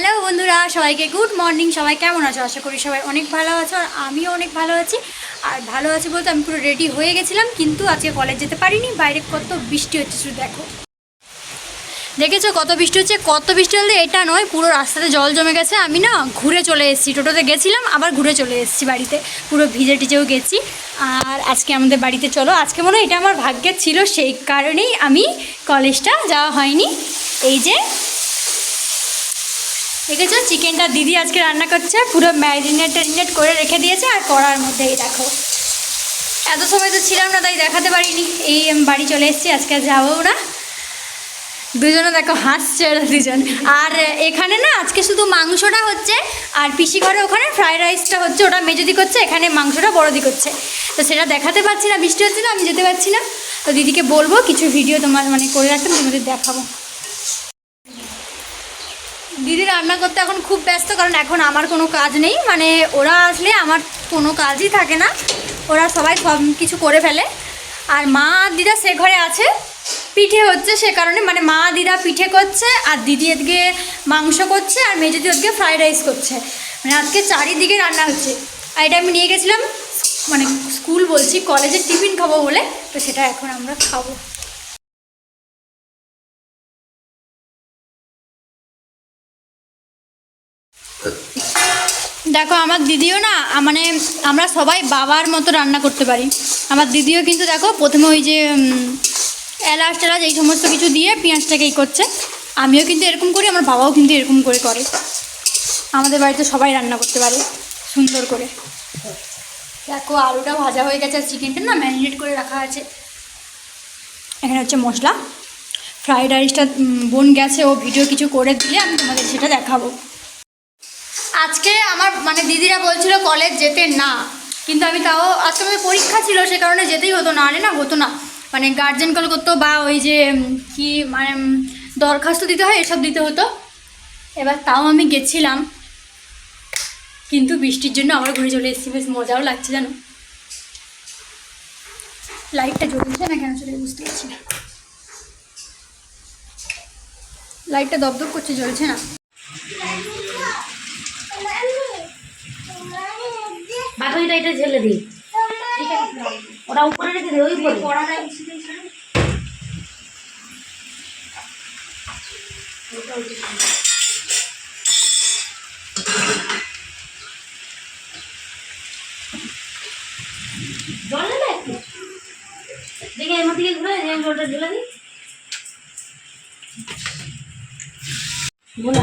Hello বন্ধুরা, সবাইকে good morning. সবাই কেমন আছো? আশা করি সবাই অনেক ভালো আছো আর আমিও অনেক ভালো আছি। আর ভালো আছি বলতে আমি পুরো রেডি হয়ে গেছিলাম, কিন্তু আজকে কলেজ যেতে পারিনি, বাইরে কত বৃষ্টি হচ্ছে শুধু দেখো। দেখেছ কত বৃষ্টি হচ্ছে? কত বৃষ্টি হলে এটা নয়, পুরো রাস্তাতে জল জমে গেছে। আমি না ঘুরে চলে এসেছি, টোটোতে গেছিলাম, আবার ঘুরে চলে এসেছি বাড়িতে। পুরো ভিজে টিজেও গেছি। আর আজকে আমাদের বাড়িতে চলো, আজকে মনে হয় এটা আমার ভাগ্যের ছিল, সেই কারণেই আমি কলেজটা যাওয়া হয়নি। এই যে দেখেছ? চিকেনটা দিদি আজকে রান্না করছে, পুরো ম্যারিনেট ট্যারিনেট করে রেখে দিয়েছে, আর কড়ার মধ্যেই দেখো। এত সময় তো ছিলাম না, তাই দেখাতে পারিনি। এই আমি বাড়ি চলে এসেছি, আজকে যাব না। দুজনে দেখো হাসছে দুজন। আর এখানে না, আজকে শুধু মাংসটা হচ্ছে, আর পিসি ঘরে ওখানে ফ্রাইড রাইসটা হচ্ছে ওটা মেজদি করছে, এখানে মাংসটা বড়দি করছে। তো সেটা দেখাতে পারছি না, বৃষ্টি হচ্ছে না আমি যেতে পারছি না। তো দিদিকে বলব, কিছু ভিডিও তোমার মানে করে রাখতাম তোমাদের দেখাবো। দিদি রান্না করতে এখন খুব ব্যস্ত, কারণ এখন আমার কোনো কাজ নেই। মানে ওরা আসলে আমার কোনো কাজই থাকে না। ওরা সবাই সব কিছু করে ফেলে। আর মা দিদা সে ঘরে আছে। পিঠে হচ্ছে সে কারণে মানে মা দিদা পিঠে করছে, আর দিদি এদিকে মাংস করছে, আর মেজদি ওদিকে ফ্রাইড রাইস করছে। মানে আজকে চারিদিকে রান্না হচ্ছে। আর এটা আমি নিয়ে গেছিলাম মানে স্কুল বলছি কলেজে টিফিন খাব বলে, তো সেটা এখন আমরা খাব। দেখো, আমার দিদিও না মানে আমরা সবাই বাবার মতো রান্না করতে পারি। আমার দিদিও কিন্তু দেখো, প্রথমে ওই যে এলাচ টেলাচ এই সমস্ত কিছু দিয়ে পেঁয়াজটাকে এই করছে। আমিও কিন্তু এরকম করি, আমার বাবাও কিন্তু এরকম করে করে। আমাদের বাড়িতে সবাই রান্না করতে পারে, সুন্দর করে। দেখো, আলুটা ভাজা হয়ে গেছে, আর চিকেনটা না ম্যারিনেট করে রাখা আছে। এখানে হচ্ছে মশলা। ফ্রাইড রাইসটা বোন গেছে, ও ভিডিও কিছু করে দিলে আমি তোমাদের সেটা দেখাবো। আজকে আমার মানে দিদিরা বলছিল কলেজ যেতে না। কিন্তু আমি তাও, আজকে আমাদের পরীক্ষা ছিল, সে কারণে যেতেই হতো না, আরে না হতো না। মানে গার্জেন কল করতো বা ওই যে কি মানে দরখাস্ত দিতে হয়, এসব দিতে হতো। এবার তাও আমি গেছিলাম। কিন্তু বৃষ্টির জন্য আবার ঘুরে চলে এসেছি, বেশ মজাও লাগছে জানো। লাইটটা জ্বলছে না কেন চলে বুঝতে পারছি না। লাইটটা দপদপ করছে, জ্বলছে না। বাকিটা এটা ঝেলে দিই। ওটা উপরে রেখে দে ওই উপরে। জল নেবে একটু দেখে। এর মধ্যে ঘুরে যে জলটা ঢেলে দিই। বলা।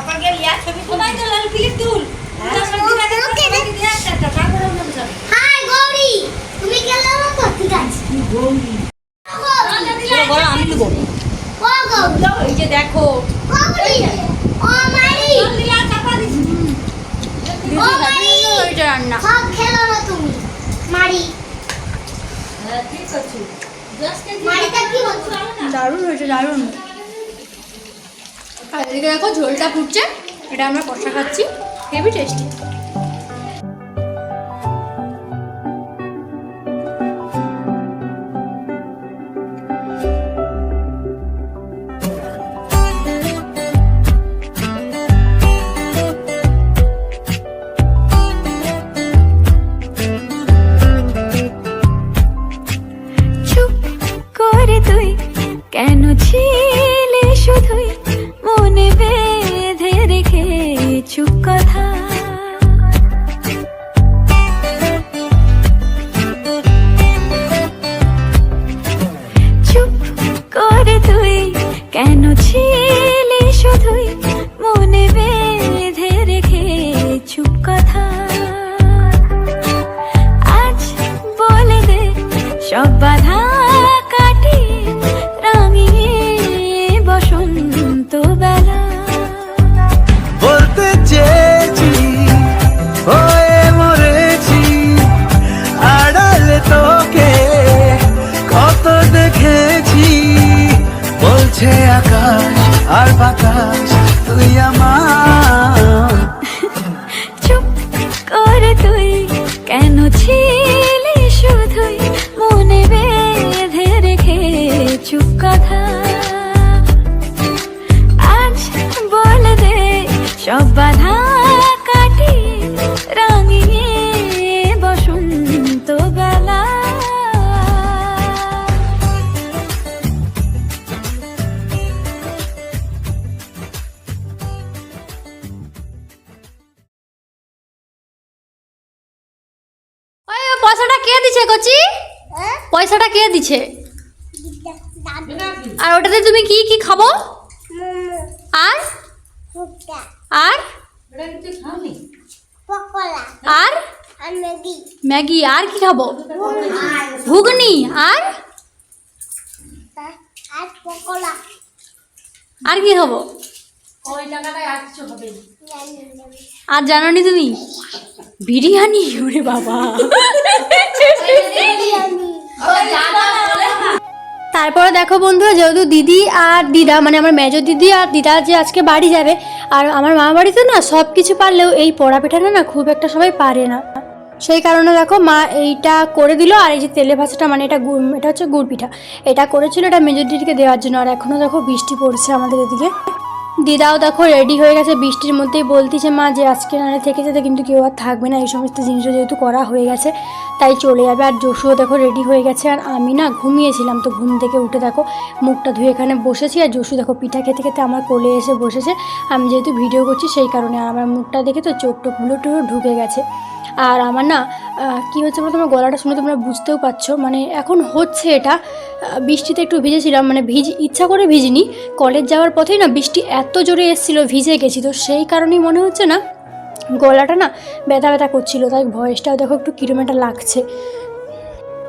দেখো। রান্না। সব খেলো না তুমি। মারি। দারুণ হয়েছে দারুণ। আর এদিকে দেখো ঝোলটা ফুটছে এটা আমরা কষা খাচ্ছি। হেভি টেস্টি বাতাস তুই আমার। চুপ করে তুই, কেন ছিলি শুধুই মনে বেঁধে রেখে? চুপ কথা, আজ বলে দে, সব পয়সাটা কে দিছে? আর ওটাতে তুমি কি কি খাব? আর? আর? আর? ম্যাগি। আর কি খাব? ঘুগনি। আর? আর কি খাব? আর জানো তুমি? বিরিয়ানি। ওরে বাবা। তারপরে দেখো বন্ধুরা যেহেতু দিদি আর দিদা মানে আমার মেজো দিদি আর দিদা যে আজকে বাড়ি যাবে, আর আমার মা বাড়িতে না সব কিছু পারলেও এই পোড়া পিঠাটা না খুব একটা সবাই পারে না। সেই কারণে দেখো মা এইটা করে দিল, আর এই যে তেলে ভাজাটা মানে এটা গুড় এটা হচ্ছে গুড় পিঠা। এটা করেছিল এটা মেজর দিদিকে দেওয়ার জন্য, আর এখনও দেখো বৃষ্টি পড়ছে আমাদের এদিকে। দিদাও দেখো রেডি হয়ে গেছে, বৃষ্টির মধ্যেই বলতেছে, মা, যে আজকে নালে থেকে যেতে, কিন্তু কেউ আর থাকবে না, এই সমস্ত জিনিসও যেহেতু করা হয়ে গেছে, তাই চলে যাবে। আর যশুও দেখো রেডি হয়ে গেছে, আর আমি না ঘুমিয়েছিলাম, তো ঘুম থেকে উঠে দেখো মুখটা ধুয়ে এখানে বসেছি, আর যশু দেখো পিঠা খেতে খেতে আমার কোলে এসে বসেছে। আমি যেহেতু ভিডিও করছি, সেই কারণে আর আমার মুখটা দেখে তো চোখ টোকগুলো টুকু ঢুকে গেছে। আর আমার না কী হচ্ছে বলো তোমার গলাটা শুনে তোমরা বুঝতেও পারছ। মানে এখন হচ্ছে এটা বৃষ্টিতে একটু ভিজেছিলাম মানে ভিজ, ইচ্ছা করে ভিজিনি। কলেজ যাওয়ার পথেই না বৃষ্টি এত জোরে এসেছিল, ভিজে গেছি। তো সেই কারণেই মনে হচ্ছে না, গলাটা না ব্যথা ব্যথা করছিল, তাই ভয়েসটাও দেখো একটু কিলোমিটার লাগছে।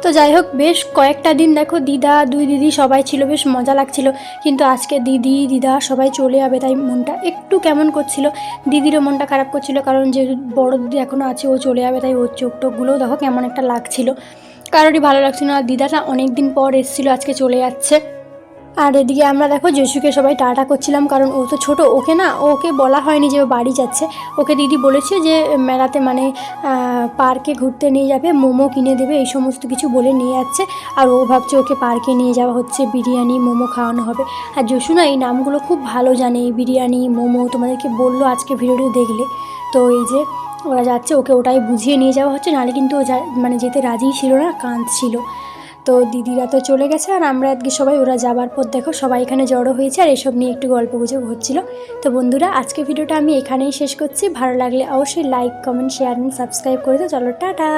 তো যাই হোক, বেশ কয়েকটা দিন দেখো, দিদা, দুই দিদি সবাই ছিল, বেশ মজা লাগছিল। কিন্তু আজকে দিদি, দিদা সবাই চলে যাবে, তাই মনটা একটু কেমন করছিল। দিদিরও মনটা খারাপ করছিল, কারণ যে বড় দিদি এখনও আছে, ও চলে যাবে, তাই ওর চোখ টোকগুলোও দেখো কেমন একটা লাগছিল। কারোরই ভালো লাগছিল না। দিদাটা অনেক দিন পর এসেছিল, আজকে চলে যাচ্ছে। আর এদিকে আমরা দেখো যশুকে সবাই টাটা করছিলাম, কারণ ও তো ছোট, ওকে না, ওকে বলা হয়নি যে ও বাড়ি যাচ্ছে। ওকে দিদি বলেছে যে মেলাতে মানে পার্কে ঘুরতে নিয়ে যাবে, মোমো কিনে দেবে, এই সমস্ত কিছু বলে নিয়ে যাচ্ছে। আর ও ভাবছে ওকে পার্কে নিয়ে যাওয়া হচ্ছে, বিরিয়ানি, মোমো খাওয়ানো হবে। আর যশু না, এই নামগুলো খুব ভালো জানে, এই বিরিয়ানি, মোমো, তোমাদেরকে বলল আজকে ভিডিওটি দেখলে। তো এই যে ওরা যাচ্ছে, ওকে ওটাই বুঝিয়ে নিয়ে যাওয়া হচ্ছে, নাহলে কিন্তু ও মানে যেতে রাজিই ছিল না, কাঁদছিল। তো দিদিরা তো চলে গেছে আর আমরা আজকে সবাই ওরা যাবার পর দেখো, সবাই এখানে জড়ো হয়েছে আর এসব নিয়ে একটু গল্প গুজব হচ্ছিল। তো বন্ধুরা, আজকে ভিডিওটা আমি এখানেই শেষ করছি। ভালো লাগলে অবশ্যই লাইক কমেন্ট শেয়ার সাবস্ক্রাইব করে দিও। চলো, টাটা!